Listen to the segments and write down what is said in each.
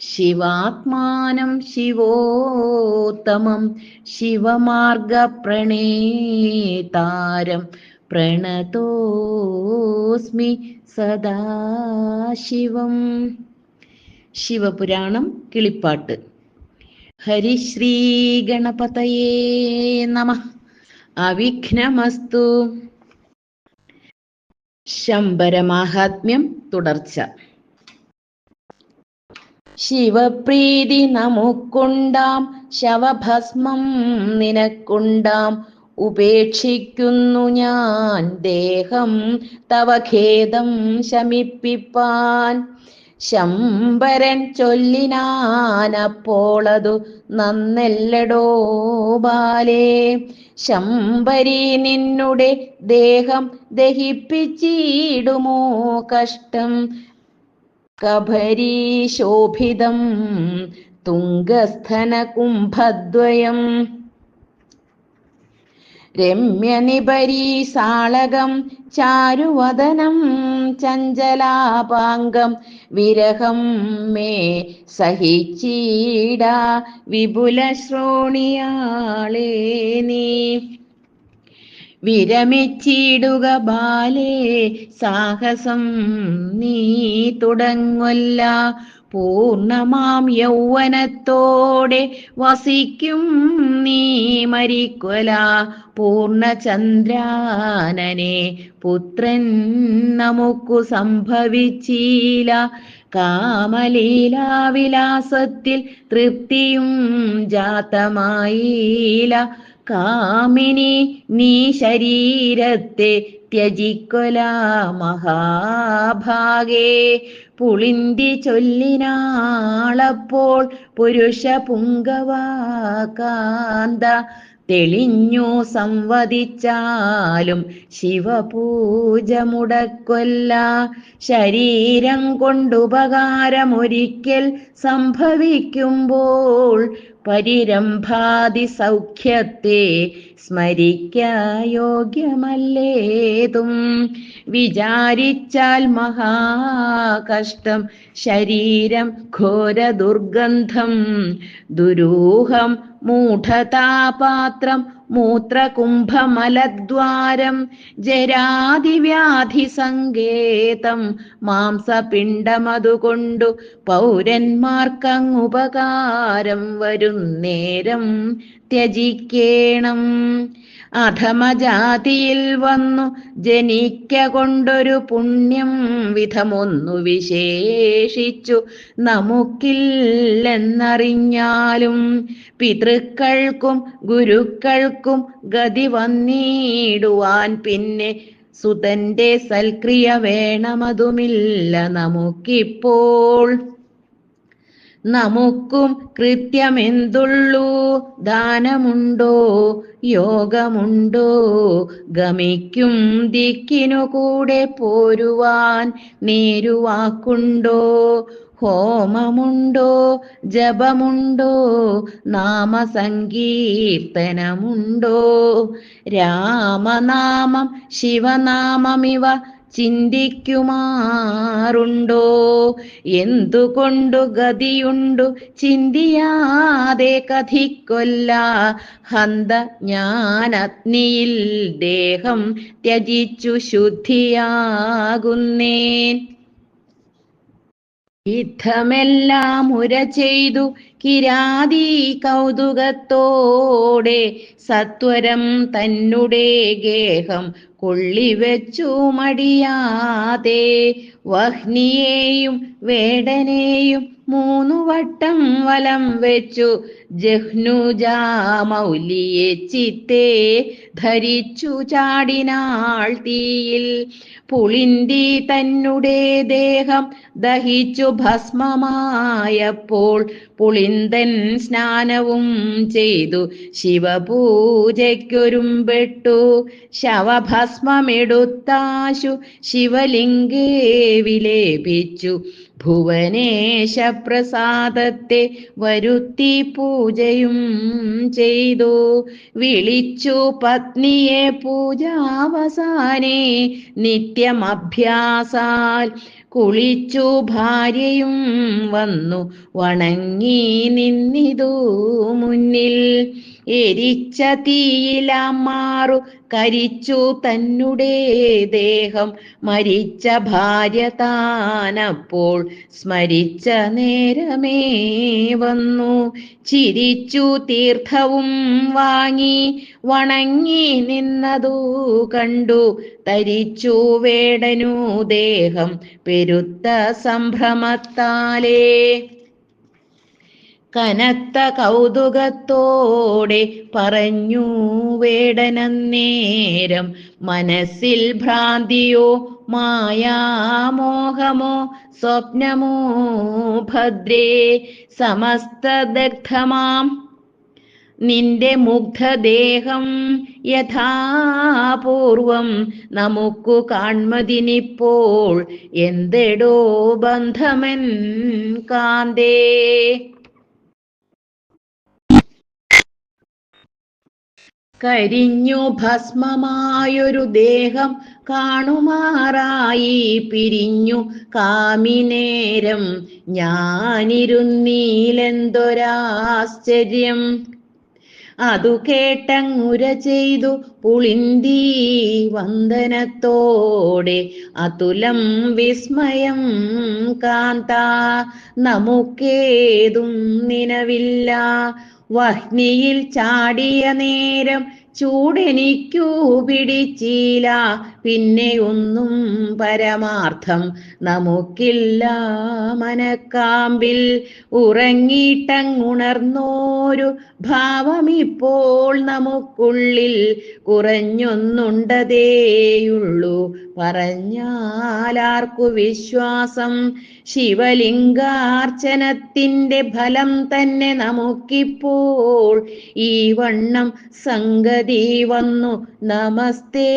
ശിവാത്മാനം ശിവോത്തമം ശിവമാർഗപ്രണേതാരം പ്രണതോസ്മി സദാശിവം. ശിവപുരാണം കിളിപ്പാട്ട്. ഹരിശ്രീ ഗണപതയേ നമ. അവിഘ്നമസ്തു. ശമ്പരമാഹാത്മ്യം തുടർച്ച. ശിവപ്രീതി നമുക്കുണ്ടാം ശവഭസ്മം നിനക്കുണ്ടാം. ഉപേക്ഷിക്കുന്നു ഞാൻ ദേഹം തവ ഖേദം ശമിപ്പിപ്പാൻ. ശംബരൻ ചൊല്ലിനാനപ്പോളതു നന്നെല്ലടോ ബാലേ. ശംബരി നിന്നുടെ ദേഹം ദഹിപ്പിച്ചിടുമോ കഷ്ടം? കഭരീ തുംഗസ്ഥനകുംഭദ്വയം. തുംഗസ്ഥന കുംഭദ്വയം രമ്യനിപരീസാളകം ചാരുവദനം ചഞ്ചലാപാംഗം വിരഹം മേ സഹിച്ചീട വിപുല ശ്രോണിയാളേ നീ വിരമിച്ചിടുക ബാലേ സാഹസം നീ തുടങ്ങൊല്ല. പൂർണമാം യൗവനത്തോടെ വസിക്കും നീ മരിക്കൊല. പൂർണചന്ദ്രാനനെ പുത്രൻ നമുക്കു സംഭവിച്ചീല. കാമലീലാവിലാസത്തിൽ തൃപ്തിയും ജാതമായില്ല. കാമിനി നീ ശരീരത്തെ ത്യജിക്കൊല മഹാഭാഗേ. പുളിന്തി ചൊല്ലിനാളപ്പോൾ പുരുഷ പുങ്കവാകാന്ത തെളിഞ്ഞു സംവദിച്ചാലും ശിവപൂജ മുടക്കൊല്ല. ശരീരം കൊണ്ടുപകാരമൊരിക്കൽ സംഭവിക്കുമ്പോൾ പരിരംഭാതി സൗഖ്യത്തെ സ്മരിക്ക വിചാരിച്ചാൽ മഹാകഷ്ടം ശരീരം ഘോര ദുർഗന്ധം ദുരൂഹം മൂഢതാപാത്രം മൂത്രകുംഭമലദ്വാരം ജരാതിവ്യാധിസങ്കേതം മാംസപിണ്ഡമതുകൊണ്ടു പൗരന്മാർക്കങ്ങുപകാരം വരുന്നേരം ത്യജിക്കേണം. അധമജാതിയിൽ വന്നു ജനിക്ക കൊണ്ടൊരു പുണ്യം വിധമൊന്നു വിശേഷിച്ചു. നമുക്കില്ലെന്നറിഞ്ഞാലും പിതൃക്കൾക്കും ഗുരുക്കൾക്കും ഗതി വന്നിടുവാൻ പിന്നെ സുതന്റെ സൽക്രിയ വേണമതുമില്ല നമുക്കിപ്പോൾ. നമുക്കും കൃത്യമെന്തുള്ളൂ? ദാനമുണ്ടോ? യോഗമുണ്ടോ? ഗമിക്കും ദിക്കിനു കൂടെ പോരുവാൻ നേരുവാക്കുണ്ടോ? ഹോമമുണ്ടോ? ജപമുണ്ടോ? നാമസങ്കീർത്തനമുണ്ടോ? രാമനാമം ശിവനാമമിവ ചിന്തിക്കുമാറുണ്ടോ? എന്തുകൊണ്ടു ഗതിയുണ്ടു? ചിന്തിയാതെ കഥിക്കൊല്ല. ഹന്ത ഞാനഗ്നിയിൽ ദേഹം ത്യജിച്ചു ശുദ്ധിയാകുന്നേൻ. യുദ്ധമെല്ലാം ഉര ചെയ്തു കിരാതി കൗതുകത്തോടെ സത്വരം തന്നെ ഗേഹം കൊള്ളിവെച്ചു മടിയാതെ വഹ്നിയെയും വേടനെയും മൂന്നു വട്ടം വലം വെച്ചു. ജഹ്നുജാമൗലിയെ ചിത്തേ ധരിച്ചു ചാടിനാൾ തീയിൽ. പുളിന്തി തന്നുടെ ദേഹം ദഹിച്ചു ഭസ്മമായപ്പോൾ പുളിന്തൻ സ്നാനവും ചെയ്തു. ശിവപൂജയ്ക്കൊരുമ്പെട്ടു. ശവഭസ്മമെടുത്താശു ശിവലിംഗേ വിലേപിച്ചു. ഭുവനേശ പ്രസാദത്തെ വരുത്തി പൂജയും ചെയ്തു. വിളിച്ചു പത്നിയെ പൂജാവസാനെ നിത്യമഭ്യാസാൽ കുളിച്ചു ഭാര്യയും വന്നു. വണങ്ങി നിന്നിതു മുന്നിൽ എരിച്ച തീയിലാമാറു കരിച്ചു തന്നുടേ ദേഹം. മരിച്ച ഭാര്യ താനപ്പോൾ സ്മരിച്ച നേരമേ വന്നു. ചിരിച്ചു തീർത്ഥവും വാങ്ങി വണങ്ങി നിന്നതു കണ്ടു. തരിച്ചു വേടനു ദേഹം പെരുത്ത സംഭ്രമത്താലേ. കനത്ത കൗതുകത്തോടെ പറഞ്ഞു വേടനന്നേരം മനസ്സിൽ ഭ്രാന്തിയോ മായാമോഹമോ സ്വപ്നമോ ഭദ്രേ സമസ്തദഗ്ധമാം. നിന്റെ മുഗ്ധദേഹം യഥാപൂർവം നമുക്കു കാൺമതിനിപ്പോൾ എന്തെടോ ബന്ധമൻ കാന്തേ. കരിഞ്ഞു ഭസ്മമായൊരു ദേഹം കാണുമാറായി പിരിഞ്ഞു കാമിനേരം ഞാനിരുന്നീലെന്തൊരാശ്ചര്യം. അതു കേട്ടങ്ങുര ചെയ്തു പുളിന്തി വന്ദനത്തോടെ അതുലം വിസ്മയം കാന്ത. നമുക്കേതും നിലവില്ല. വഹ്നിയിൽ ചാടിയ നേരം ചൂടെനിക്കു പിടിച്ചില്ല പിന്നെ ഒന്നും പരമാർത്ഥം നമുക്കില്ല. മനക്കാമ്പിൽ ഉറങ്ങിയിട്ടങ്ങുണർന്നോരു ഭാവമിപ്പോൾ നമുക്കുള്ളിൽ കുറഞ്ഞൊന്നുണ്ടതേയുള്ളൂ. പറഞ്ഞാലാർക്കു വിശ്വാസം ശിവലിംഗാർച്ചനത്തിന്റെ ഫലം തന്നെ നമുക്കിപ്പോൾ. ഈ വണ്ണം സംഗതി വന്നു. നമസ്തേ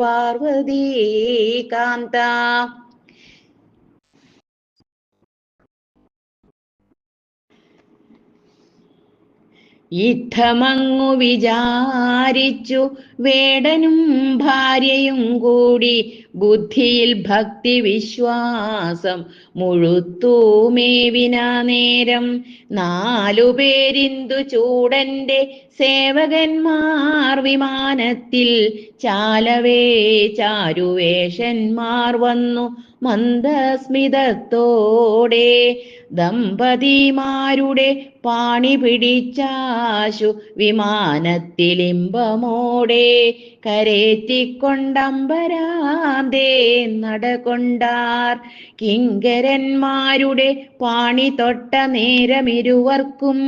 പാർവതി കാന്ത വിചാരിച്ചു വേടനും ഭാര്യയും കൂടി ബുദ്ധിയിൽ ഭക്തി വിശ്വാസം മുഴുത്തൂമേവിനാ നേരം. നാലുപേരിന്തു ചൂടന്റെ സേവകന്മാർ വിമാനത്തിൽ ചാലവേ ചാരുവേഷന്മാർ വന്നു. മന്ദസ്മിതത്തോടെ ദമ്പതിമാരുടെ പാണി പിടിച്ചാശു വിമാനത്തിലിമ്പമോടെ കരേറ്റിക്കൊണ്ടമ്പരാന്തേ നടകൊണ്ടാർ. കിങ്കരന്മാരുടെ പാണി തൊട്ട നേരമിരുവർക്കും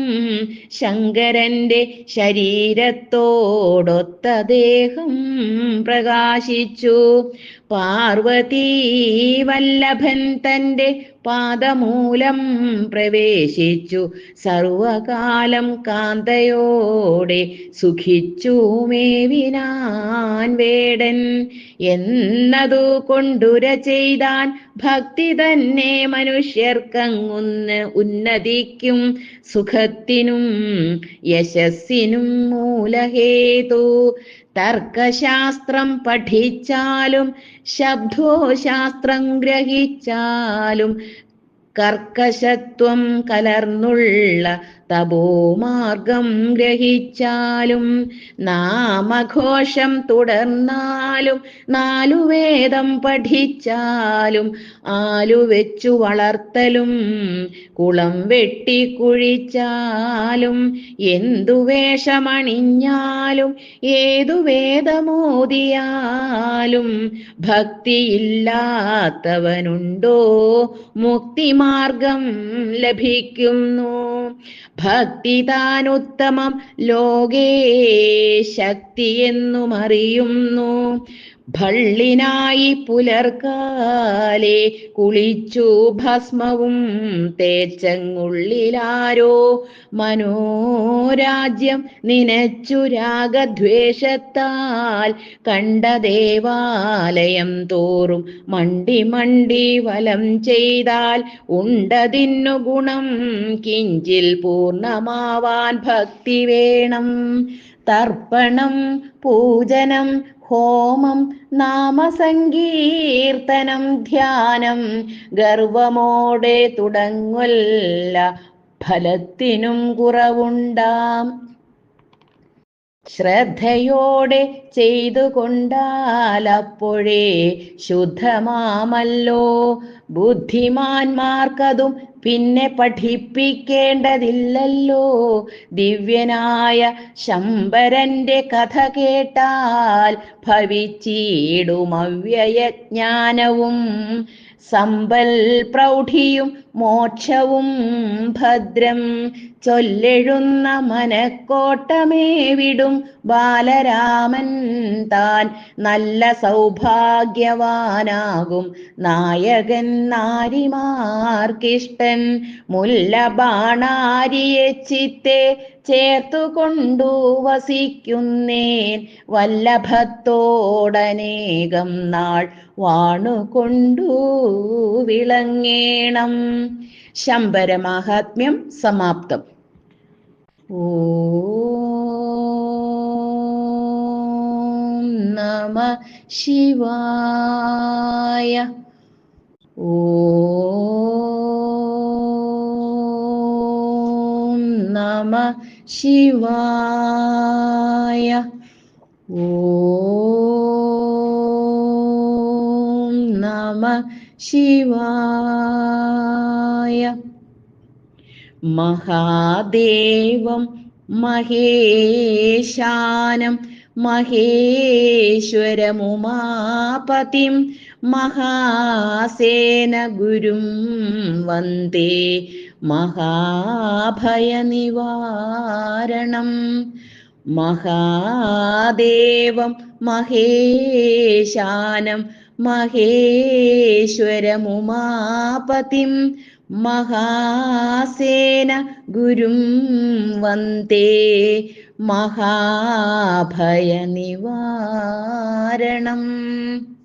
ശങ്കരന്റെ ശരീരത്തോടൊത്ത ദേഹം പ്രകാശിച്ചു. പാർവതീ വല്ലഭൻ തന്റെ പാദമൂലം പ്രവേശിച്ചു. സർവകാലം കാന്തയോടെ സുഖിച്ചു മേവിനാൻ വേടൻ. എന്നതു കൊണ്ടുര ചെയ്താൻ ഭക്തി തന്നെ മനുഷ്യർക്കങ്ങുന്ന് ഉന്നതിക്കും സുഖത്തിനും യശസ്സിനും മൂലഹേതു. തർക്കശാസ്ത്രം പഠിച്ചാലും ശബ്ദോശാസ്ത്രം ഗ്രഹിച്ചാലും കർക്കശത്വം കലർന്നുള്ള തപോമാർഗം ഗ്രഹിച്ചാലും നാമഘോഷം തുടർന്നാലും നാലു വേദം പഠിച്ചാലും ആലു വെച്ചു വളർത്തലും കുളം വെട്ടി കുഴിച്ചാലും എന്തു വേഷമണിഞ്ഞാലും ഏതു വേദമോദിയാലും ഭക്തിയില്ലാത്തവനുണ്ടോ മുക്തിമാർഗം ലഭിക്കുന്നു. ഭക്തി താനുത്തമം ലോകേ ശക്തി എന്നും അറിയുന്നു ഭള്ളിനായി പുലർക്കാലെ കുളിച്ചു ഭസ്മവും തേച്ചങ്ങുള്ളിലാരോ? മനോരാജ്യം നിനച്ചു രാഗദ്വേഷത്താൽ കണ്ട ദേവാലയം തോറും മണ്ടി മണ്ടി വലം ചെയ്താൽ ഉണ്ടതിന്നു ഗുണം കിഞ്ചിൽ പൂർണമാവാൻ ഭക്തി വേണം. തർപ്പണം പൂജനം ഹോമം നാമസങ്കീർത്തനം ധ്യാനം ഗർവമോടെ തുടങ്ങുല്ല ഫലത്തിനും കുറവുണ്ടാം. ശ്രദ്ധയോടെ ചെയ്തു കൊണ്ടാലപ്പോഴേ ശുദ്ധമാമല്ലോ. ബുദ്ധിമാന്മാർക്കതും പിന്നെ പഠിപ്പിക്കേണ്ടതില്ലല്ലോ. ദിവ്യനായ ശമ്പരന്റെ കഥ കേട്ടാൽ ഭവിച്ചിടും അവ്യയജ്ഞാനവും. സമ്പൽ പ്രൗഢിയും മോക്ഷവും ഭദ്രം. ചൊല്ലെഴുന്ന മനക്കോട്ടമേ വിടും ബാലരാമൻ താൻ. നല്ല സൗഭാഗ്യവാനാകും നായകൻ നാരിമാർക്കിഷ്ടൻ. മുല്ല ബാണാരിയെ ചിത്തെ ചേർത്തുകൊണ്ടു വസിക്കുന്നേൻ. വല്ലഭത്തോടനേകം നാൾ വാണുകൊണ്ടു വിളങ്ങേണം. ശമ്പരമാഹാത്മ്യം സമാപ്തം. നമ ശിവായ. ഓം നമ ശിവായ. ഓം നമ ശിവായ. മഹാദേവം മഹേശാനം മഹേശ്വരമുമാപതിം മഹാസേന ഗുരും വന്ദേ. മഹാഭയനിവാരണം. മഹാദേവം മഹേശാനം മഹേശ്വരമുമാപതിം മഹാസേന ഗുരും വന്ദേ. മഹാഭയനിവാരണം.